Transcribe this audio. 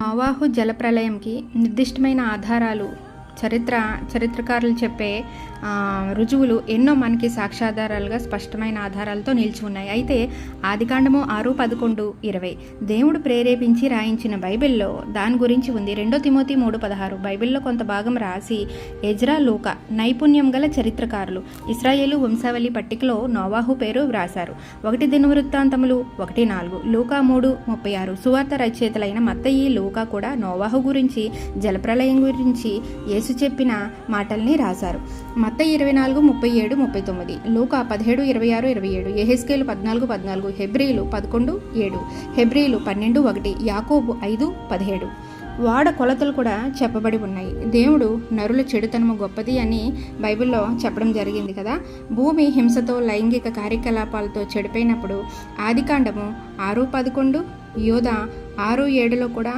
నోవాహు జలప్రలయంకి నిర్దిష్టమైన ఆధారాలు చరిత్ర చరిత్రకారులు చెప్పే రుజువులు ఎన్నో మనకి సాక్ష్యాధారాలుగా స్పష్టమైన ఆధారాలతో నిలిచి ఉన్నాయి. అయితే ఆదికాండము ఆరు పదకొండు ఇరవై దేవుడు ప్రేరేపించి రాయించిన బైబిల్లో దాని గురించి ఉంది. రెండో తిమోతి మూడు పదహారు బైబిల్లో కొంత భాగం రాసి ఎజ్రా లూక నైపుణ్యం గల చరిత్రకారులు. ఇస్రాయేలు వంశావళి పట్టికలో నోవాహు పేరు వ్రాశారు. ఒకటి దినవృత్తాంతములు ఒకటి నాలుగు లూకా మూడు ముప్పై ఆరు సువార్త రచయితలైన మత్తయి లూకా కూడా నోవాహు గురించి జలప్రలయం గురించి యేసు చెప్పిన మాటల్ని రాశారు. మత్త ఇరవై నాలుగు ముప్పై ఏడు ముప్పై తొమ్మిది లోక పదిహేడు ఇరవై ఆరు ఇరవై ఏడు ఎహెస్కేలు పద్నాలుగు పద్నాలుగు హెబ్రీలు పదకొండు ఏడు హెబ్రీలు పన్నెండు ఒకటి యాకోబు ఐదు పదిహేడు. వాడ కొలతలు కూడా చెప్పబడి ఉన్నాయి. దేవుడు నరుల చెడుతనము గొప్పది అని బైబిల్లో చెప్పడం జరిగింది కదా. భూమి హింసతో లైంగిక కార్యకలాపాలతో చెడిపోయినప్పుడు ఆదికాండము ఆరు పదకొండు యోధ ఆరు ఏడులో కూడా